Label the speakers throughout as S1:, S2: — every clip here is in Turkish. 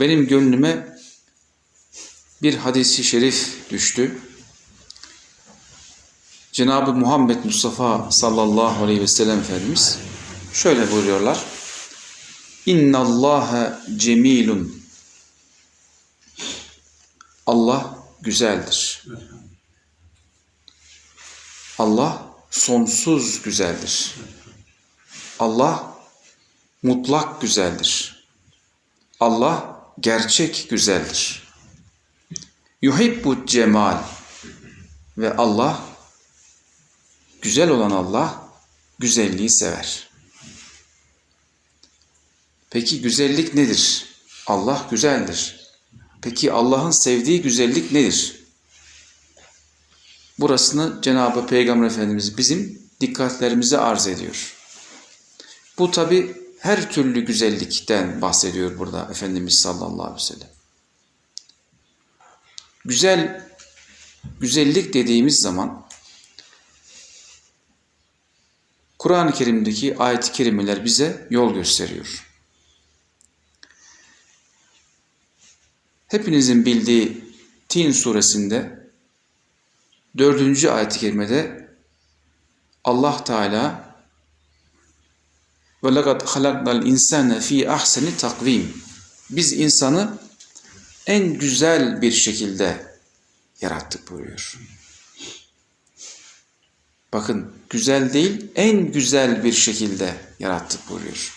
S1: benim gönlüme bir hadisi şerif düştü. Cenab-ı Muhammed Mustafa sallallahu aleyhi ve sellem Efendimiz şöyle buyuruyorlar. İnna Allaha cemilun. Allah güzeldir. Allah sonsuz güzeldir. Allah mutlak güzeldir. Allah gerçek güzeldir. Yuhibbu cemal ve Allah güzel olan Allah güzelliği sever. Peki güzellik nedir? Allah güzeldir. Peki Allah'ın sevdiği güzellik nedir? Burasını Cenab-ı Peygamber Efendimiz bizim dikkatlerimize arz ediyor. Bu tabi her türlü güzellikten bahsediyor burada Efendimiz sallallahu aleyhi ve sellem. Güzel, güzellik dediğimiz zaman Kur'an-ı Kerim'deki ayet-i kerimeler bize yol gösteriyor. Hepinizin bildiği Tin suresinde dördüncü ayet-i kerimede Allah Teala ve lekad halaknal insane fi ahseni takvim. Biz insanı en güzel bir şekilde yarattık buyuruyor. Bakın güzel değil, en güzel bir şekilde yarattık buyuruyor.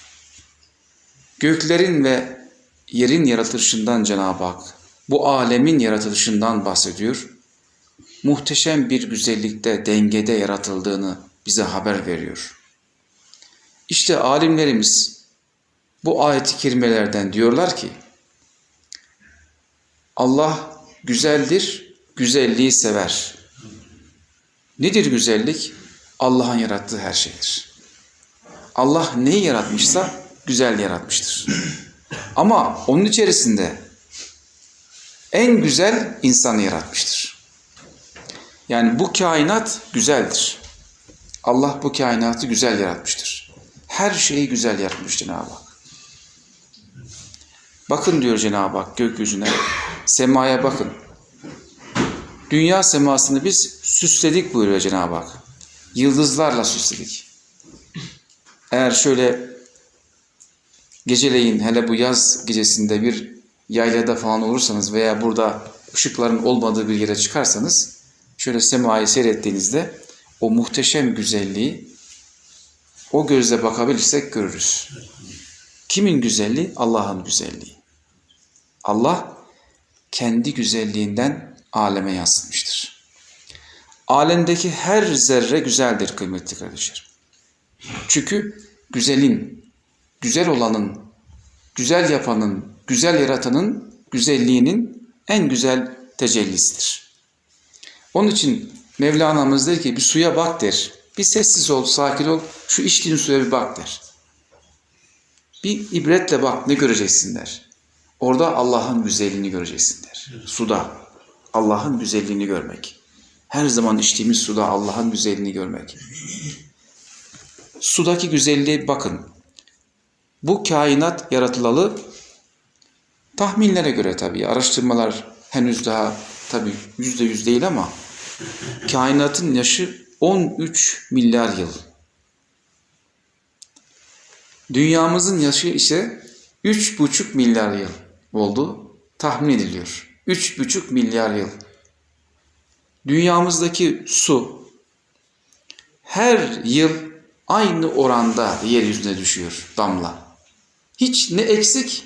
S1: Göklerin ve yerin yaratılışından Cenab-ı Hak, bu alemin yaratılışından bahsediyor. Muhteşem bir güzellikte, dengede yaratıldığını bize haber veriyor. İşte alimlerimiz bu ayet-i kerimelerden diyorlar ki, Allah güzeldir, güzelliği sever. Nedir güzellik? Allah'ın yarattığı her şeydir. Allah neyi yaratmışsa güzel yaratmıştır. Ama onun içerisinde en güzel insanı yaratmıştır. Yani bu kainat güzeldir. Allah bu kainatı güzel yaratmıştır. Her şeyi güzel yaratmış Cenab-ı Hak. Bakın diyor Cenab-ı Hak gökyüzüne, semaya bakın. Dünya semasını biz süsledik buyuruyor Cenab-ı Hak. Yıldızlarla süsledik. Eğer şöyle geceleyin hele bu yaz gecesinde bir yaylada falan olursanız veya burada ışıkların olmadığı bir yere çıkarsanız şöyle semayı seyrettiğinizde o muhteşem güzelliği o gözle bakabilirsek görürüz. Kimin güzelliği? Allah'ın güzelliği. Allah kendi güzelliğinden aleme yansıtmıştır. Alemdeki her zerre güzeldir kıymetli kardeşlerim. Çünkü güzelin, güzel olanın, güzel yapanın, güzel yaratanın güzelliğinin en güzel tecellisidir. Onun için Mevlana'mız der ki bir suya bak der. Bir sessiz ol, sakin ol, şu içtiğin suya bir bak der. Bir ibretle bak ne göreceksin der. Orada Allah'ın güzelliğini göreceksin der. Suda Allah'ın güzelliğini görmek. Her zaman içtiğimiz suda Allah'ın güzelliğini görmek. Sudaki güzelliğe bakın. Bu kainat yaratılalı tahminlere göre tabii. Araştırmalar henüz daha tabii yüzde yüz değil ama kainatın yaşı 13 milyar yıl. Dünyamızın yaşı ise 3,5 milyar yıl oldu tahmin ediliyor. 3,5 milyar yıl. Dünyamızdaki su her yıl aynı oranda yeryüzüne düşüyor damla. Hiç ne eksik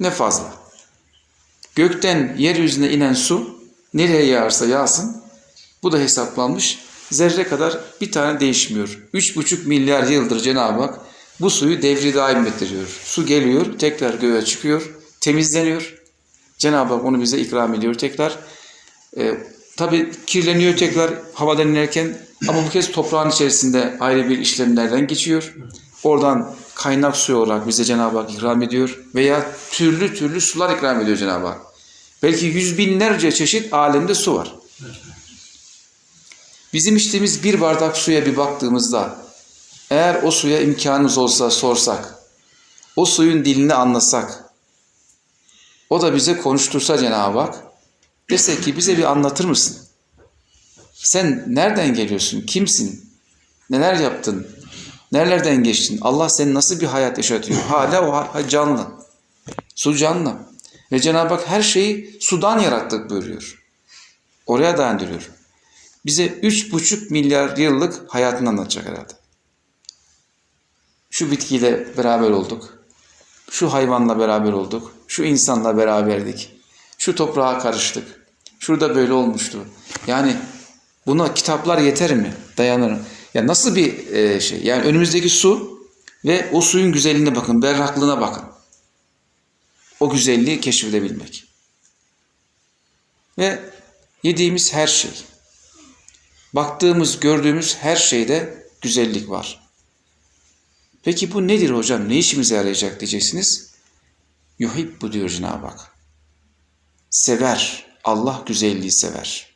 S1: ne fazla. Gökten yeryüzüne inen su nereye yağarsa yağsın bu da hesaplanmış. Zerre kadar bir tane değişmiyor. 3,5 milyar yıldır Cenab-ı Hak bu suyu devri daim ettiriyor. Su geliyor, tekrar göğe çıkıyor, temizleniyor. Cenab-ı Hak onu bize ikram ediyor tekrar. E, Tabi kirleniyor tekrar havadan inerken ama bu kez toprağın içerisinde ayrı bir işlemlerden geçiyor. Oradan kaynak suyu olarak bize Cenab-ı Hak ikram ediyor. Veya türlü türlü sular ikram ediyor Cenab-ı Hak. Belki yüz binlerce çeşit alemde su var. Bizim içtiğimiz bir bardak suya bir baktığımızda eğer o suya imkanımız olsa sorsak, o suyun dilini anlasak, O da bize konuştursa Cenab-ı Hak. Dese ki bize bir anlatır mısın? Sen nereden geliyorsun? Kimsin? Neler yaptın? Nerelerden geçtin? Allah seni nasıl bir hayat yaşatıyor? Hala o canlı. Su canlı. Ve Cenab-ı Hak her şeyi sudan yarattık buyuruyor. Oraya dayandırıyor. Bize üç buçuk milyar yıllık hayatını anlatacak herhalde. Şu bitkiyle beraber olduk. Şu hayvanla beraber olduk. Şu insanla beraberdik. Şu toprağa karıştık. Şurada böyle olmuştu. Yani buna kitaplar yeter mi? Dayanır? Ya nasıl bir e, şey? Yani önümüzdeki su ve o suyun güzelliğine bakın, berraklığına bakın. O güzelliği keşfedebilmek. Ve yediğimiz her şey, baktığımız, gördüğümüz her şeyde güzellik var. Peki bu nedir hocam? Ne işimize yarayacak diyeceksiniz. Yuhibbu diyor Cenab-ı Hak. Sever. Allah güzelliği sever.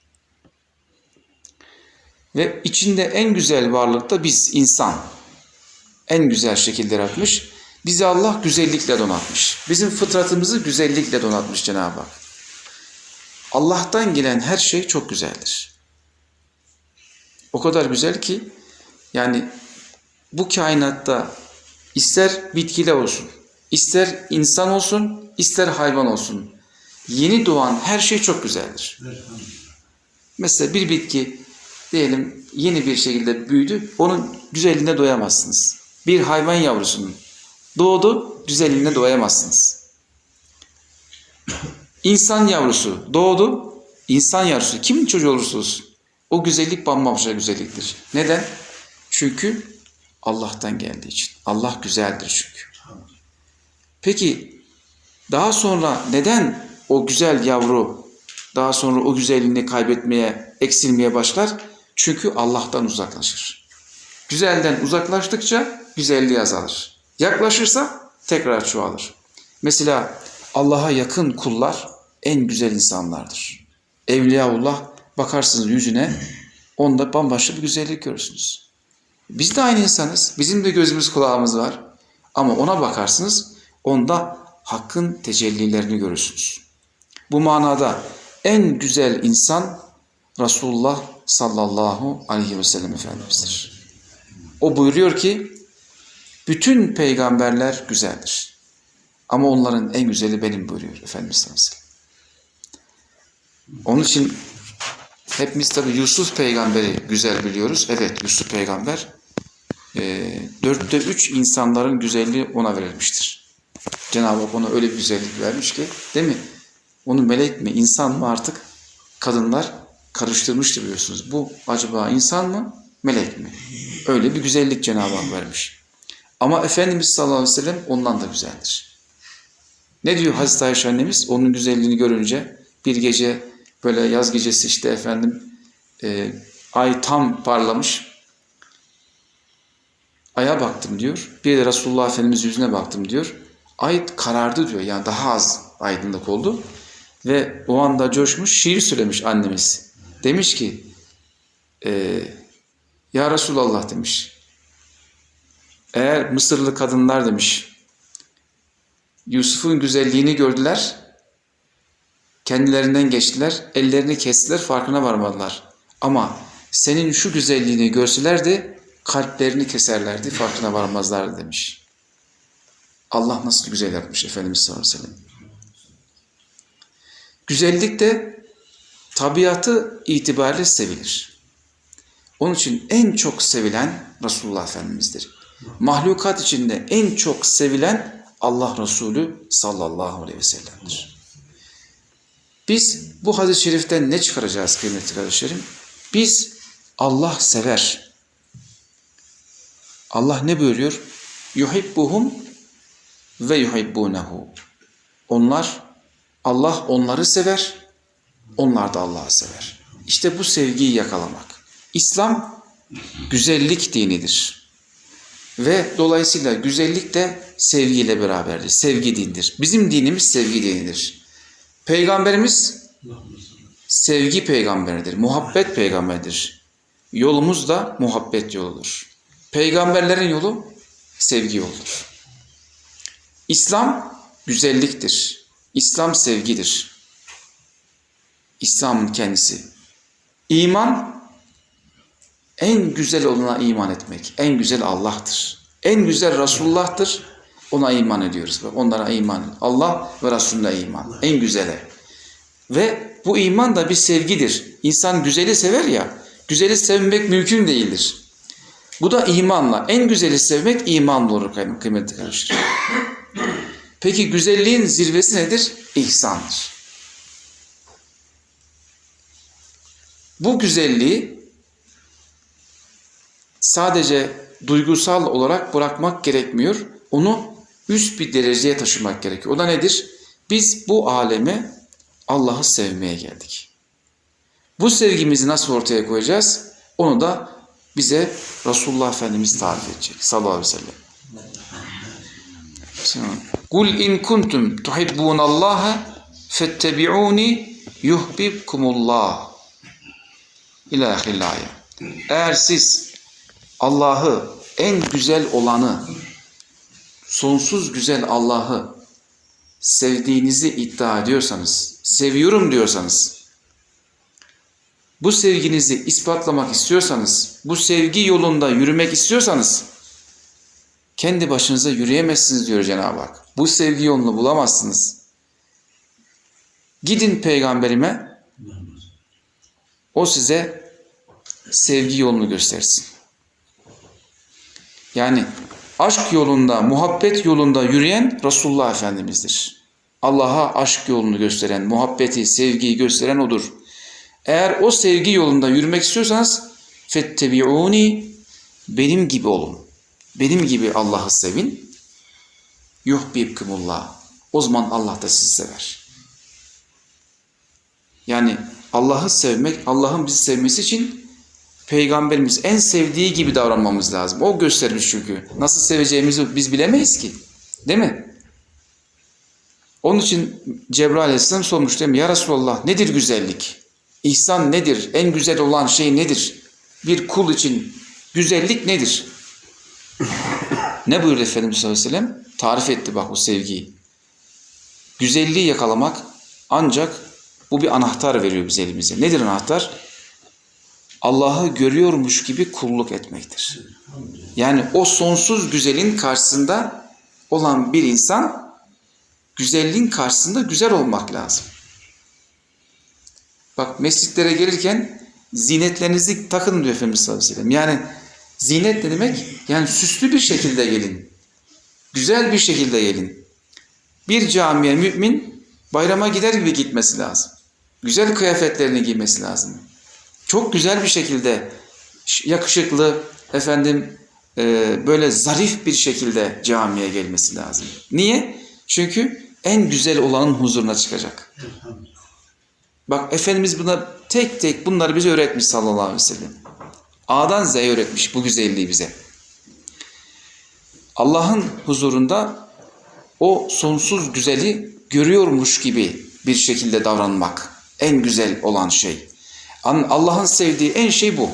S1: Ve içinde en güzel varlık da biz insan. En güzel şekilde yaratmış. Bizi Allah güzellikle donatmış. Bizim fıtratımızı güzellikle donatmış Cenab-ı Hak. Allah'tan gelen her şey çok güzeldir. O kadar güzel ki yani bu kainatta ister bitkiler olsun, ister insan olsun, ister hayvan olsun. Yeni doğan her şey çok güzeldir. Mesela bir bitki diyelim yeni bir şekilde büyüdü, onun güzelliğine doyamazsınız. Bir hayvan yavrusunun doğdu, güzelliğine doyamazsınız. İnsan yavrusu doğdu, insan yavrusu kimin çocuğu olursa olsun o güzellik bambaşka güzelliktir. Neden? Çünkü Allah'tan geldiği için. Allah güzeldir çünkü. Peki daha sonra neden o güzel yavru daha sonra o güzelliğini kaybetmeye, eksilmeye başlar? Çünkü Allah'tan uzaklaşır. Güzelden uzaklaştıkça güzelliği azalır. Yaklaşırsa tekrar çoğalır. Mesela Allah'a yakın kullar en güzel insanlardır. Evliyaullah bakarsınız yüzüne onda bambaşka bir güzellik görürsünüz. Biz de aynı insanız. Bizim de gözümüz kulağımız var. Ama ona bakarsınız onda hakkın tecellilerini görürsünüz. Bu manada en güzel insan Resulullah sallallahu aleyhi ve sellem Efendimiz'dir. O buyuruyor ki bütün peygamberler güzeldir. Ama onların en güzeli benim buyuruyor Efendimiz sallallahu aleyhi ve sellem. Onun için hepimiz tabi Yusuf peygamberi güzel biliyoruz. Evet Yusuf peygamber e, dörtte üç insanların güzelliği ona verilmiştir. Cenab-ı Hak ona öyle bir güzellik vermiş ki değil mi? Onu melek mi insan mı artık kadınlar karıştırmıştır biliyorsunuz. Bu acaba insan mı melek mi? Öyle bir güzellik Cenab-ı Hak vermiş. Ama Efendimiz sallallahu aleyhi ve sellem ondan da güzeldir. Ne diyor Hazreti Ayşe annemiz? Onun güzelliğini görünce bir gece böyle yaz gecesi işte efendim e, ay tam parlamış. Aya baktım diyor. Bir de Resulullah Efendimiz yüzüne baktım diyor. Ay karardı diyor. Yani daha az aydınlık oldu. Ve o anda coşmuş şiir söylemiş annemiz. Demiş ki e, Ya Resulallah demiş. Eğer Mısırlı kadınlar demiş Yusuf'un güzelliğini gördüler kendilerinden geçtiler, ellerini kestiler, farkına varmadılar. Ama senin şu güzelliğini görselerdi, kalplerini keserlerdi, farkına varmazlardı demiş. Allah nasıl güzel yapmış Efendimiz sallallahu aleyhi ve sellem. Güzellik de tabiatı itibariyle sevilir. Onun için en çok sevilen Resulullah Efendimiz'dir. Mahlukat içinde en çok sevilen Allah Resulü sallallahu aleyhi ve sellem'dir. Biz bu hadis-i şeriften ne çıkaracağız kıymetli kardeşlerim? Biz Allah sever. Allah ne buyuruyor? Yuhibbuhum ve yuhibbunehu. Onlar, Allah onları sever, onlar da Allah'ı sever. İşte bu sevgiyi yakalamak. İslam güzellik dinidir. Ve dolayısıyla güzellik de sevgiyle beraberdir. Sevgi dindir. Bizim dinimiz sevgi dinidir. Peygamberimiz sevgi peygamberidir, muhabbet peygamberidir. Yolumuz da muhabbet yoludur. Peygamberlerin yolu sevgi yoludur. İslam güzelliktir. İslam sevgidir. İslam'ın kendisi. İman en güzel olana iman etmek. En güzel Allah'tır. En güzel Resulullah'tır. Ona iman ediyoruz. Onlara iman. Allah ve Resulüne iman. En güzele. Ve bu iman da bir sevgidir. İnsan güzeli sever ya. Güzeli sevmek mümkün değildir. Bu da imanla. En güzeli sevmek imanla olur kıym- kıymetli kardeşler. Peki güzelliğin zirvesi nedir? İhsandır. Bu güzelliği sadece duygusal olarak bırakmak gerekmiyor. Onu üst bir dereceye taşımak gerekiyor. O da nedir? Biz bu aleme Allah'ı sevmeye geldik. Bu sevgimizi nasıl ortaya koyacağız? Onu da bize Resulullah Efendimiz tarif edecek sallallahu aleyhi ve sellem. Kul in kuntum tuhibbunallaha fettebi'uni yuhbibkumullah. İlâ ahiril ayet. Eğer siz Allah'ı en güzel olanı, sonsuz güzel Allah'ı sevdiğinizi iddia ediyorsanız, seviyorum diyorsanız, bu sevginizi ispatlamak istiyorsanız, bu sevgi yolunda yürümek istiyorsanız, kendi başınıza yürüyemezsiniz diyor Cenab-ı Hak. Bu sevgi yolunu bulamazsınız. Gidin peygamberime, o size sevgi yolunu göstersin. Yani aşk yolunda, muhabbet yolunda yürüyen Resulullah Efendimiz'dir. Allah'a aşk yolunu gösteren, muhabbeti, sevgiyi gösteren odur. Eğer o sevgi yolunda yürümek istiyorsanız fettebi'uni benim gibi olun. Benim gibi Allah'ı sevin. Yuhbibkumullah. O zaman Allah da sizi sever. Yani Allah'ı sevmek, Allah'ın bizi sevmesi için Peygamberimiz en sevdiği gibi davranmamız lazım. O göstermiş çünkü. Nasıl seveceğimizi biz bilemeyiz ki. Değil mi? Onun için Cebrail Aleyhisselam sormuş değil mi? Ya Resulallah nedir güzellik? İhsan nedir? En güzel olan şey nedir? Bir kul için güzellik nedir? ne buyurdu Efendimiz sallallahu aleyhi ve sellem? Tarif etti bak bu sevgiyi. Güzelliği yakalamak ancak bu bir anahtar veriyor bize elimize. Nedir anahtar? Allah'ı görüyormuş gibi kulluk etmektir. Yani o sonsuz güzelin karşısında olan bir insan güzelliğin karşısında güzel olmak lazım. Bak mescitlere gelirken zinetlerinizi takın diyor Efendimiz sallallahu aleyhi ve sellem. Yani zinet ne demek? Yani süslü bir şekilde gelin. Güzel bir şekilde gelin. Bir camiye mümin bayrama gider gibi gitmesi lazım. Güzel kıyafetlerini giymesi lazım. Çok güzel bir şekilde yakışıklı efendim e, böyle zarif bir şekilde camiye gelmesi lazım. Niye? Çünkü en güzel olanın huzuruna çıkacak. Bak Efendimiz buna tek tek bunları bize öğretmiş sallallahu aleyhi ve sellem. A'dan Z'ye öğretmiş bu güzelliği bize. Allah'ın huzurunda o sonsuz güzeli görüyormuş gibi bir şekilde davranmak en güzel olan şey. Allah'ın sevdiği en şey bu.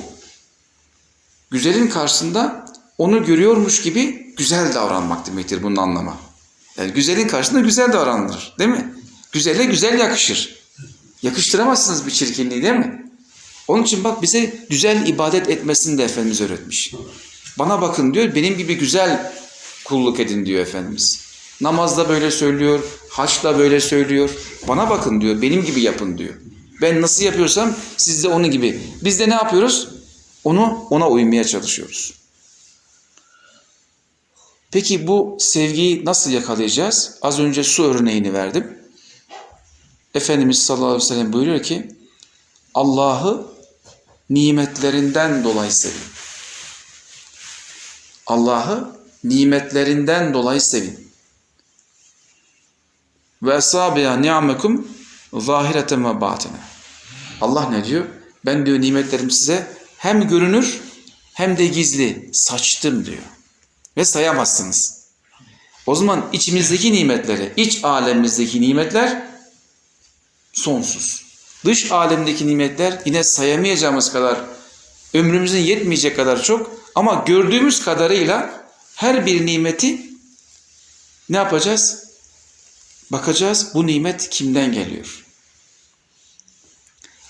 S1: Güzelin karşısında onu görüyormuş gibi güzel davranmak demektir bunun anlamı. Yani güzelin karşısında güzel davranılır değil mi? Güzele güzel yakışır. Yakıştıramazsınız bir çirkinliği değil mi? Onun için bak bize güzel ibadet etmesini de Efendimiz öğretmiş. Bana bakın diyor benim gibi güzel kulluk edin diyor Efendimiz. Namazda böyle söylüyor, haçta böyle söylüyor. Bana bakın diyor benim gibi yapın diyor. Ben nasıl yapıyorsam siz de onun gibi. Biz de ne yapıyoruz? Onu ona uymaya çalışıyoruz. Peki bu sevgiyi nasıl yakalayacağız? Az önce su örneğini verdim. Efendimiz sallallahu aleyhi ve sellem buyuruyor ki Allah'ı nimetlerinden dolayı sevin. Allah'ı nimetlerinden dolayı sevin. Ve esabiya ni'amekum zahireten ve batine. Allah ne diyor? Ben diyor nimetlerim size hem görünür hem de gizli saçtım diyor. Ve sayamazsınız. O zaman içimizdeki nimetleri, iç alemimizdeki nimetler sonsuz. Dış alemdeki nimetler yine sayamayacağımız kadar, ömrümüzün yetmeyecek kadar çok ama gördüğümüz kadarıyla her bir nimeti ne yapacağız? Bakacağız bu nimet kimden geliyor?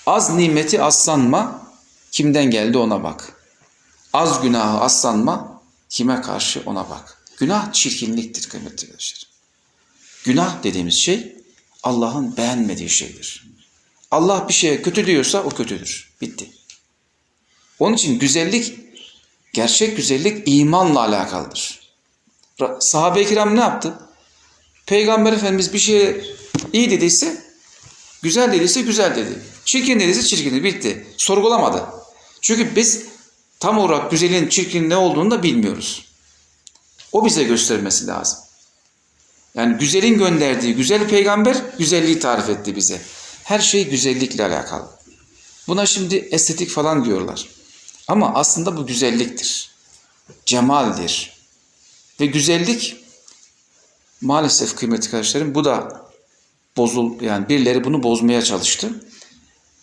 S1: Az nimeti az sanma, kimden geldi ona bak. Az günahı az sanma, kime karşı ona bak. Günah çirkinliktir kıymetli arkadaşlar. Günah dediğimiz şey Allah'ın beğenmediği şeydir. Allah bir şeye kötü diyorsa o kötüdür. Bitti. Onun için güzellik, gerçek güzellik imanla alakalıdır. Sahabe-i kiram ne yaptı? Peygamber Efendimiz bir şeye iyi dediyse, güzel dediyse güzel dedi. Çirkin dediyse çirkin dedi. Bitti. Sorgulamadı. Çünkü biz tam olarak güzelin çirkin ne olduğunu da bilmiyoruz. O bize göstermesi lazım. Yani güzelin gönderdiği güzel peygamber güzelliği tarif etti bize. Her şey güzellikle alakalı. Buna şimdi estetik falan diyorlar. Ama aslında bu güzelliktir. Cemaldir. Ve güzellik maalesef kıymetli kardeşlerim bu da bozul yani birileri bunu bozmaya çalıştı.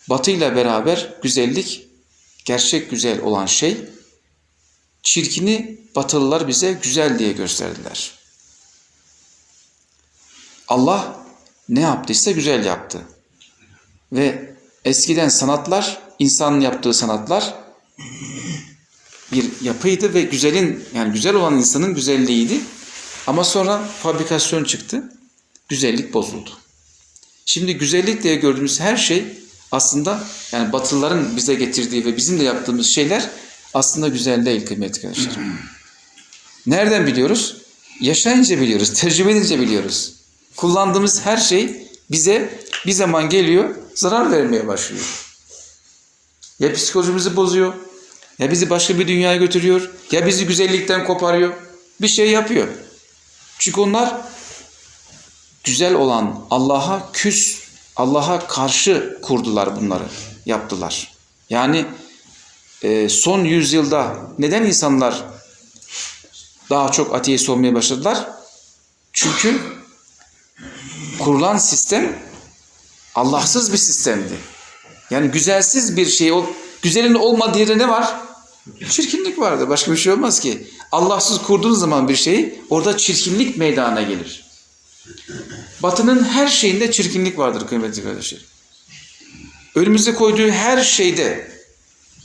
S1: Batı ile beraber güzellik gerçek güzel olan şey çirkini batılılar bize güzel diye gösterdiler. Allah ne yaptıysa güzel yaptı. Ve eskiden sanatlar, insanın yaptığı sanatlar bir yapıydı ve güzelin yani güzel olan insanın güzelliğiydi. Ama sonra fabrikasyon çıktı. Güzellik bozuldu. Şimdi güzellik diye gördüğümüz her şey aslında yani batılıların bize getirdiği ve bizim de yaptığımız şeyler aslında güzel değil kıymetli arkadaşlar. Nereden biliyoruz? Yaşayınca biliyoruz, tecrübe edince biliyoruz. Kullandığımız her şey bize bir zaman geliyor, zarar vermeye başlıyor. Ya psikolojimizi bozuyor, ya bizi başka bir dünyaya götürüyor, ya bizi güzellikten koparıyor. Bir şey yapıyor. Çünkü onlar güzel olan Allah'a küs, Allah'a karşı kurdular bunları, yaptılar. Yani e, son yüzyılda neden insanlar daha çok ateist olmaya başladılar? Çünkü kurulan sistem Allahsız bir sistemdi. Yani güzelsiz bir şey, o güzelin olmadığı yerde ne var? Çirkinlik vardır. Başka bir şey olmaz ki. Allahsız kurduğunuz zaman bir şeyi orada çirkinlik meydana gelir. Batının her şeyinde çirkinlik vardır kıymetli kardeşler. Önümüze koyduğu her şeyde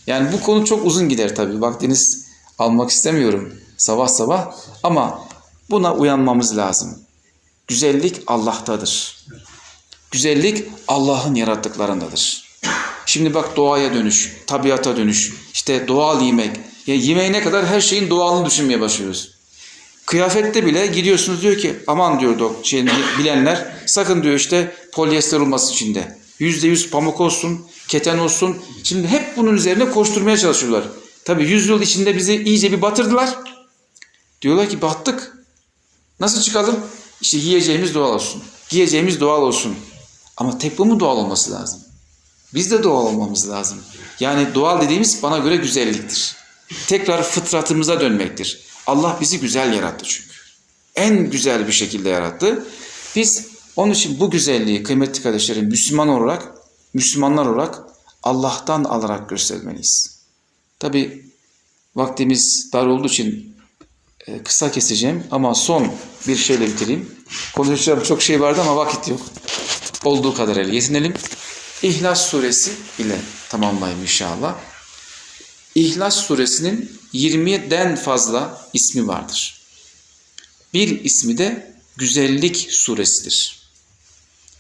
S1: yani bu konu çok uzun gider tabii. Vaktiniz almak istemiyorum sabah sabah ama buna uyanmamız lazım. Güzellik Allah'tadır. Güzellik Allah'ın yarattıklarındadır. Şimdi bak doğaya dönüş, tabiata dönüş, işte doğal yemek. Ya yemeğine kadar her şeyin doğalını düşünmeye başlıyoruz. Kıyafette bile gidiyorsunuz diyor ki aman diyor dok şey, bilenler sakın diyor işte polyester olması içinde. Yüzde yüz pamuk olsun, keten olsun. Şimdi hep bunun üzerine koşturmaya çalışıyorlar. Tabi yüzyıl içinde bizi iyice bir batırdılar. Diyorlar ki battık. Nasıl çıkalım? İşte yiyeceğimiz doğal olsun. Giyeceğimiz doğal olsun. Ama mu doğal olması lazım? Biz de doğal olmamız lazım. Yani doğal dediğimiz bana göre güzelliktir. Tekrar fıtratımıza dönmektir. Allah bizi güzel yarattı çünkü. En güzel bir şekilde yarattı. Biz onun için bu güzelliği kıymetli kardeşlerim Müslüman olarak, Müslümanlar olarak Allah'tan alarak göstermeliyiz. Tabi vaktimiz dar olduğu için e, kısa keseceğim ama son bir şeyle bitireyim. Konuşacağım çok şey vardı ama vakit yok. Olduğu kadarıyla yetinelim. İhlas suresi ile tamamlayayım inşallah. İhlas suresinin 20'den fazla ismi vardır. Bir ismi de güzellik suresidir.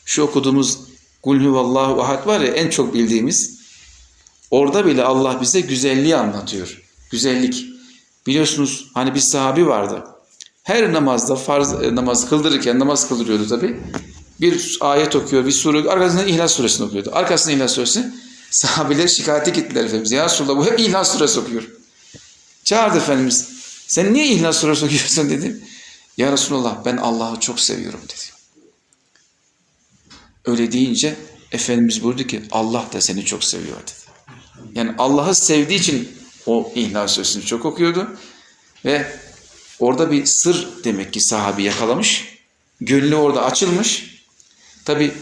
S1: Şu okuduğumuz Kul huvallahu ahad var ya en çok bildiğimiz. Orada bile Allah bize güzelliği anlatıyor. Güzellik. Biliyorsunuz hani bir sahabi vardı. Her namazda farz e, namaz kıldırırken namaz kıldırıyordu tabi. Bir ayet okuyor, bir sure, arkasından İhlas suresini okuyordu. Arkasından İhlas suresi. Sahabeler şikayete gittiler Efendimiz. Ya Resulallah bu hep İhlas suresi okuyor. Çağırdı Efendimiz. Sen niye İhlas suresi okuyorsun dedi. Ya Resulallah ben Allah'ı çok seviyorum dedi. Öyle deyince Efendimiz buyurdu ki Allah da seni çok seviyor dedi. Yani Allah'ı sevdiği için o İhlas suresini çok okuyordu. Ve orada bir sır demek ki sahabi yakalamış. Gönlü orada açılmış. Tabi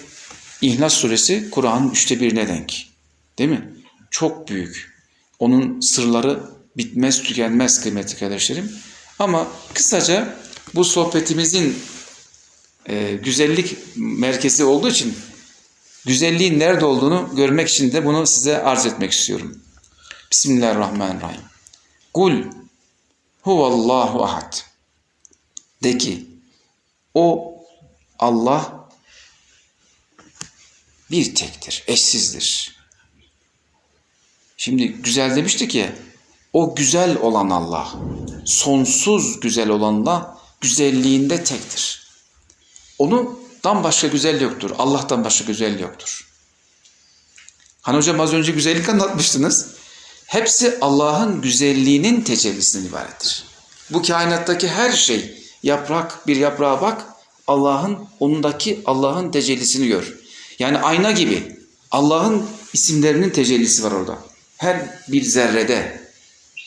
S1: İhlas suresi Kur'an'ın üçte birine denk. Değil mi? Çok büyük. Onun sırları bitmez tükenmez kıymetli kardeşlerim. Ama kısaca bu sohbetimizin e, güzellik merkezi olduğu için güzelliğin nerede olduğunu görmek için de bunu size arz etmek istiyorum. Bismillahirrahmanirrahim. Kul huvallahu ahad. De ki o Allah bir tektir, eşsizdir. Şimdi güzel demiştik ya, o güzel olan Allah, sonsuz güzel olan Allah güzelliğinde tektir. Onundan başka güzel yoktur. Allah'tan başka güzel yoktur. Hani hocam az önce güzellik anlatmıştınız. Hepsi Allah'ın güzelliğinin tecellisinden ibarettir. Bu kainattaki her şey, yaprak bir yaprağa bak, Allah'ın onundaki Allah'ın tecellisini gör. Yani ayna gibi Allah'ın isimlerinin tecellisi var orada. Her bir zerrede,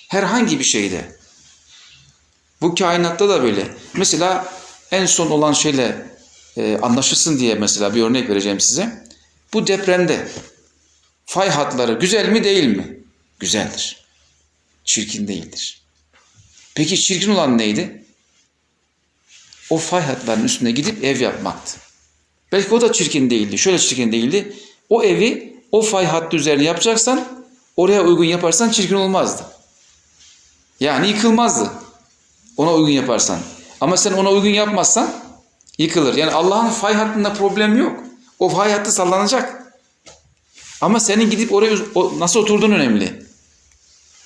S1: herhangi bir şeyde. Bu kainatta da böyle. Mesela en son olan şeyle e, anlaşılsın diye mesela bir örnek vereceğim size. Bu depremde fay hatları güzel mi değil mi? Güzeldir. Çirkin değildir. Peki çirkin olan neydi? O fay hatlarının üstüne gidip ev yapmaktı. Belki o da çirkin değildi. Şöyle çirkin değildi. O evi o fay hattı üzerine yapacaksan oraya uygun yaparsan çirkin olmazdı. Yani yıkılmazdı. Ona uygun yaparsan. Ama sen ona uygun yapmazsan yıkılır. Yani Allah'ın fay hattında problem yok. O fay hattı sallanacak. Ama senin gidip oraya nasıl oturduğun önemli.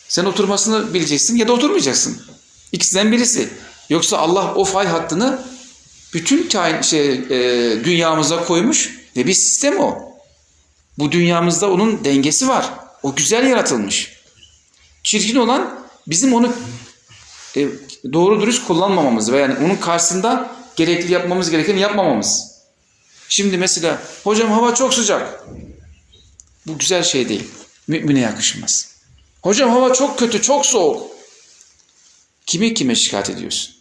S1: Sen oturmasını bileceksin ya da oturmayacaksın. İkisinden birisi. Yoksa Allah o fay hattını bütün kain, şey, e, dünyamıza koymuş ve bir sistem o. Bu dünyamızda onun dengesi var. O güzel yaratılmış. Çirkin olan bizim onu e, doğru dürüst kullanmamamız ve yani onun karşısında gerekli yapmamız gerekeni yapmamamız. Şimdi mesela hocam hava çok sıcak. Bu güzel şey değil. Mümine yakışmaz. Hocam hava çok kötü, çok soğuk. Kimi kime şikayet ediyorsun?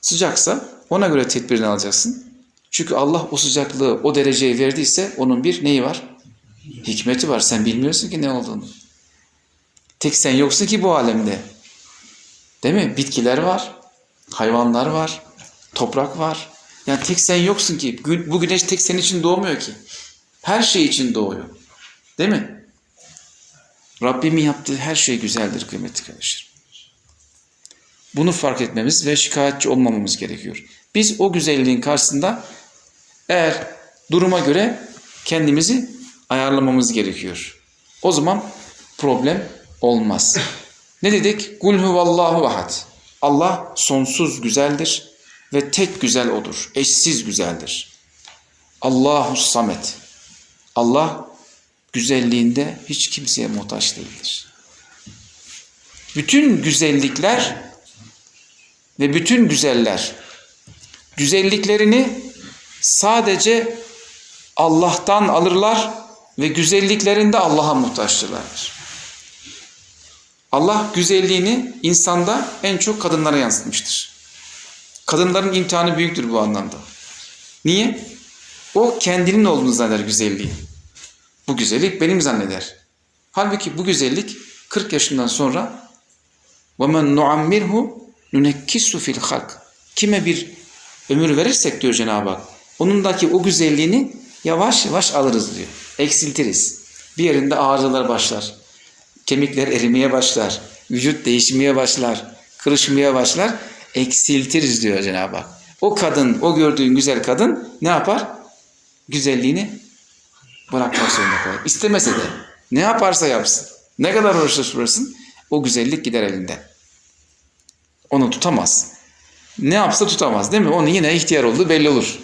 S1: Sıcaksa ona göre tedbirini alacaksın. Çünkü Allah o sıcaklığı, o dereceyi verdiyse onun bir neyi var? Hikmeti var. Sen bilmiyorsun ki ne olduğunu. Tek sen yoksun ki bu alemde. Değil mi? Bitkiler var, hayvanlar var, toprak var. Yani tek sen yoksun ki. Bu güneş tek senin için doğmuyor ki. Her şey için doğuyor. Değil mi? Rabbimin yaptığı her şey güzeldir kıymetli kardeşlerim. Bunu fark etmemiz ve şikayetçi olmamamız gerekiyor. Biz o güzelliğin karşısında eğer duruma göre kendimizi ayarlamamız gerekiyor. O zaman problem olmaz. Ne dedik? Kul huvallahu ahad. Allah sonsuz güzeldir ve tek güzel odur. Eşsiz güzeldir. Allahu samet. Allah güzelliğinde hiç kimseye muhtaç değildir. Bütün güzellikler ve bütün güzeller güzelliklerini sadece Allah'tan alırlar ve güzelliklerinde Allah'a muhtaçtırlardır. Allah güzelliğini insanda en çok kadınlara yansıtmıştır. Kadınların imtihanı büyüktür bu anlamda. Niye? O kendinin olduğunu zanneder güzelliği. Bu güzellik benim zanneder. Halbuki bu güzellik 40 yaşından sonra وَمَنْ نُعَمِّرْهُ نُنَكِّسُ fil halk. Kime bir ömür verirsek diyor Cenab-ı Hak, onundaki o güzelliğini yavaş yavaş alırız diyor. Eksiltiriz. Bir yerinde ağrılar başlar. Kemikler erimeye başlar. Vücut değişmeye başlar. Kırışmaya başlar. Eksiltiriz diyor Cenab-ı Hak. O kadın, o gördüğün güzel kadın ne yapar? Güzelliğini bırakmak zorunda kalır. İstemese de ne yaparsa yapsın. Ne kadar uğraşırsın o güzellik gider elinden. Onu tutamaz. Ne yapsa tutamaz değil mi? Onun yine ihtiyar olduğu belli olur.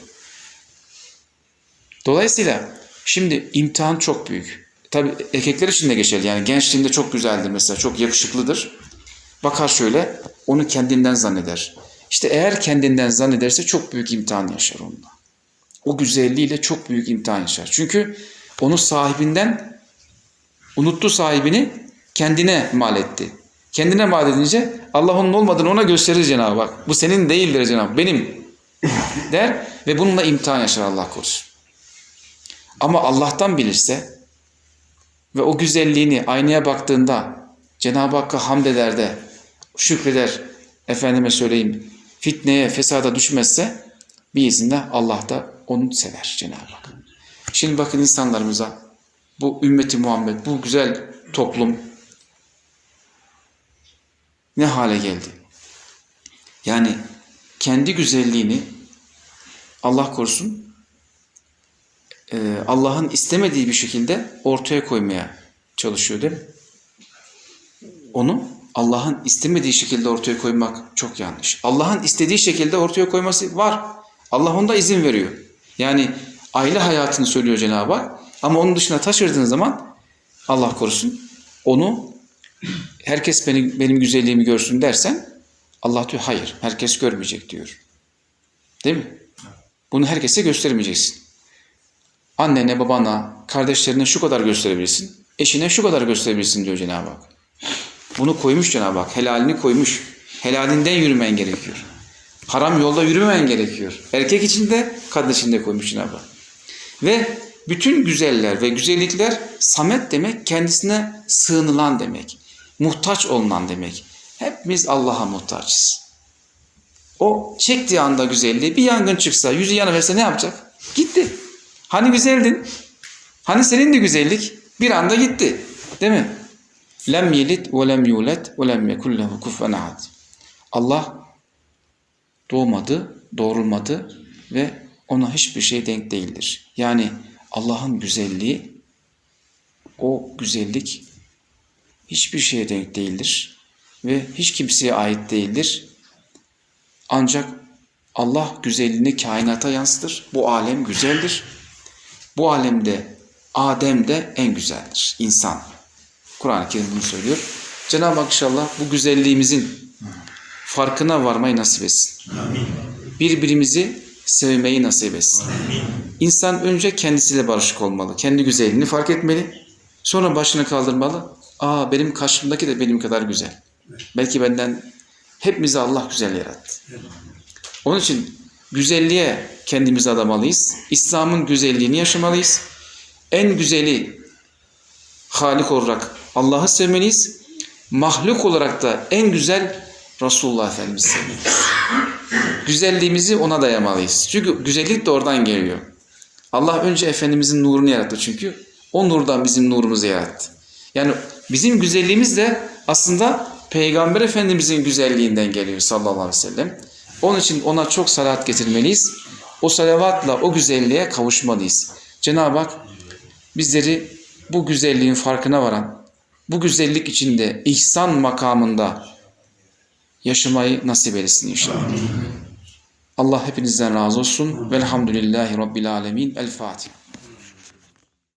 S1: Dolayısıyla şimdi imtihan çok büyük. Tabi erkekler için de geçerli. Yani gençliğinde çok güzeldir mesela. Çok yakışıklıdır. Bakar şöyle onu kendinden zanneder. İşte eğer kendinden zannederse çok büyük imtihan yaşar onunla. O güzelliğiyle çok büyük imtihan yaşar. Çünkü onu sahibinden unuttu sahibini kendine mal etti. Kendine mal edince Allah onun olmadığını ona gösterir Cenab-ı Hak. Bu senin değildir Cenab-ı. Benim der ve bununla imtihan yaşar Allah korusun. Ama Allah'tan bilirse ve o güzelliğini aynaya baktığında Cenab-ı Hakk'a hamd eder de şükreder efendime söyleyeyim fitneye fesada düşmezse biiznillah Allah da onu sever Cenab-ı Hak. Şimdi bakın insanlarımıza bu ümmeti Muhammed, bu güzel toplum ne hale geldi? Yani kendi güzelliğini Allah korusun Allah'ın istemediği bir şekilde ortaya koymaya çalışıyor değil mi? Onu Allah'ın istemediği şekilde ortaya koymak çok yanlış. Allah'ın istediği şekilde ortaya koyması var. Allah onda izin veriyor. Yani aile hayatını söylüyor Cenab-ı Hak. Ama onun dışına taşırdığın zaman Allah korusun onu herkes benim, benim güzelliğimi görsün dersen Allah diyor hayır herkes görmeyecek diyor. Değil mi? Bunu herkese göstermeyeceksin. Annene, babana, kardeşlerine şu kadar gösterebilirsin. Eşine şu kadar gösterebilirsin diyor Cenab-ı Hak. Bunu koymuş Cenab-ı Hak. Helalini koymuş. Helalinden yürümen gerekiyor. Haram yolda yürümemen gerekiyor. Erkek için de kadın için de koymuş Cenab-ı Hak. Ve bütün güzeller ve güzellikler samet demek kendisine sığınılan demek. Muhtaç olunan demek. Hepimiz Allah'a muhtaçız. O çektiği anda güzelliği bir yangın çıksa yüzü yanıverse ne yapacak? Gitti. Hani güzeldin? Hani senin de güzellik? Bir anda gitti. Değil mi? Lem yelit ve lem yulet ve lem yekul lehu ahad. Allah doğmadı, doğrulmadı ve ona hiçbir şey denk değildir. Yani Allah'ın güzelliği, o güzellik hiçbir şeye denk değildir ve hiç kimseye ait değildir. Ancak Allah güzelliğini kainata yansıtır. Bu alem güzeldir. Bu alemde Adem de en güzeldir. İnsan. Kur'an-ı Kerim bunu söylüyor. Cenab-ı Hak inşallah bu güzelliğimizin farkına varmayı nasip etsin. Birbirimizi sevmeyi nasip etsin. İnsan önce kendisiyle barışık olmalı. Kendi güzelliğini fark etmeli. Sonra başını kaldırmalı. Aa benim karşımdaki de benim kadar güzel. Belki benden hepimizi Allah güzel yarattı. Onun için güzelliğe kendimizi adamalıyız. İslam'ın güzelliğini yaşamalıyız. En güzeli Halik olarak Allah'ı sevmeliyiz. Mahluk olarak da en güzel Resulullah Efendimiz'i sevmeliyiz. Güzelliğimizi ona dayamalıyız. Çünkü güzellik de oradan geliyor. Allah önce Efendimizin nurunu yarattı çünkü. O nurdan bizim nurumuzu yarattı. Yani bizim güzelliğimiz de aslında Peygamber Efendimizin güzelliğinden geliyor sallallahu aleyhi ve sellem. Onun için ona çok salat getirmeliyiz. O salavatla o güzelliğe kavuşmalıyız. Cenab-ı Hak bizleri bu güzelliğin farkına varan, bu güzellik içinde ihsan makamında yaşamayı nasip etsin inşallah. Allah hepinizden razı olsun. Velhamdülillahi Rabbil Alemin. El Fatiha.